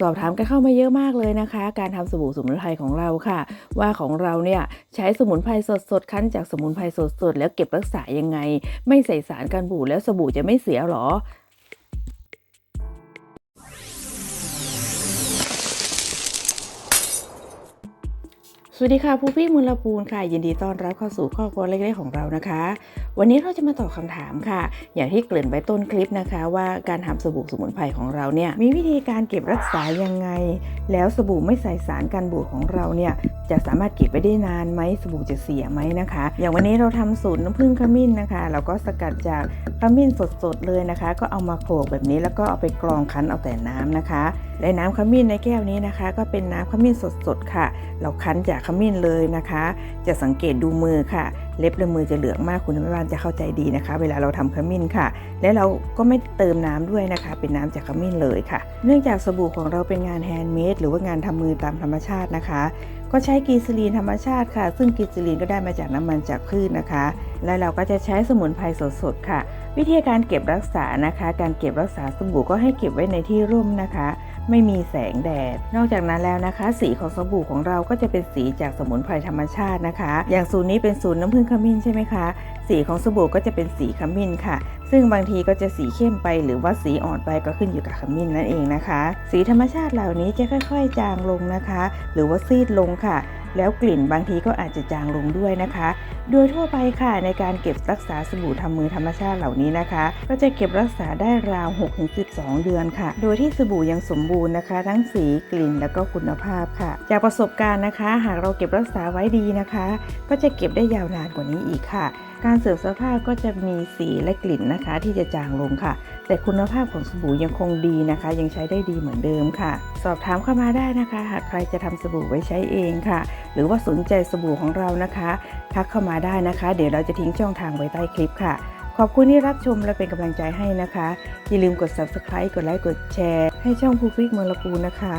สอบถามกันเข้ามาเยอะมากเลยนะคะ การทำสบู่สมุนไพรของเราค่ะ ว่าของเราเนี่ยใช้สมุนไพรสดๆคั้นจากสมุนไพรสดๆแล้วเก็บรักษายังไง ไม่ใส่สารกันบูดแล้วสบู่จะไม่เสียหรอ สวัสดีค่ะผู้พี่มูลปูนค่ะ ยินดีต้อนรับเข้าสู่ครอบครัวเล็กๆของเรานะคะ วันนี้เราจะมาตอบคำถามค่ะ อย่างที่เกริ่นไว้ต้นคลิปนะคะ ว่าการทำสบู่สมุนไพรของเราเนี่ยมีวิธีการเก็บรักษายังไง แล้วสบู่ไม่ใส่สารกันบูดของเราเนี่ยจะสามารถเก็บไว้ได้นานไหมสบู่จะเสียไหมนะคะ อย่างวันนี้เราทำสูตรน้ำผึ้งขมิ้นนะคะเราก็สกัดจากขมิ้นสดๆเลยนะคะ ก็เอามาโขลกแบบนี้แล้วก็เอาไปกรองคั้นเอาแต่น้ำนะคะและน้ำขมิ้นในแก้วนี้นะคะ ก็เป็นน้ำขมิ้นสดๆค่ะ เราคั้นจากมิ้นเลยนะคะ จะสังเกตดูมือค่ะ เล็บและมือจะเหลืองมากคุณแม่บ้านจะเข้าใจดีนะคะ เวลาเราทำขมิ้นค่ะ และเราก็ไม่เติมน้ำด้วยนะคะ เป็นน้ำจากขมิ้นเลยค่ะ เนื่องจากสบู่ของเราเป็นงานแฮนด์เมดหรือว่างานทำมือตามธรรมชาตินะคะ ก็ใช้กรีซิลีนธรรมชาติค่ะ ซึ่งกรีซิลีนก็ได้มาจากน้ำมันจากพืชนะคะ และเราก็จะใช้สมุนไพรสดๆค่ะ วิธีการเก็บรักษานะคะ การเก็บรักษาสบู่ก็ให้เก็บไว้ในที่ร่มนะคะ ไม่มีแสงแดด นอกจากนั้นแล้วนะคะ สีของสบู่ของเราก็จะเป็นสีจากสมุนไพรธรรมชาตินะคะ อย่างสูตรนี้เป็นสูตรน้ำผึ้งขมิ้นใช่ไหมคะ สีของสบู่ก็จะเป็นสีขมิ้นค่ะ ซึ่งบางทีก็จะสีเข้มไปหรือว่าสีอ่อนไปก็ขึ้นอยู่กับขมิ้นนั่นเองนะคะ สีธรรมชาติเหล่านี้จะค่อย ๆ จางลงนะคะ หรือว่าซีดลงค่ะ แล้วกลิ่นบางทีก็อาจจะจางลงด้วยนะคะ โดยทั่วไปค่ะในการเก็บรักษาสบู่ทำมือธรรมชาติเหล่านี้นะคะ ก็จะเก็บรักษาได้ราว 6-12 เดือนค่ะ โดยที่สบู่ยังสมบูรณ์นะคะ ทั้งสีกลิ่นแล้วก็คุณภาพค่ะ จากประสบการณ์นะคะ หากเราเก็บรักษาไว้ดีนะคะ ก็จะเก็บได้ยาวนานกว่านี้อีกค่ะ การเสื่อมสภาพก็จะมีสีและกลิ่นนะคะ ที่จะจางลงค่ะ แต่คุณภาพของสบู่ยังคงดีนะคะ ยังใช้ได้ดีเหมือนเดิมค่ะ สอบถามเข้ามาได้นะคะ หากใครจะทำสบู่ไว้ใช้เองค่ะ หรือว่าสนใจสบู่ของเรานะคะทักเข้ามาได้นะคะ เดี๋ยวเราจะทิ้งช่องทางไว้ใต้คลิปค่ะ ขอบคุณที่รับชมและเป็นกำลังใจให้นะคะ อย่าลืมกด subscribe กดไลค์กดแชร์ ให้ช่องภูฟิกเมืองละปูนะคะ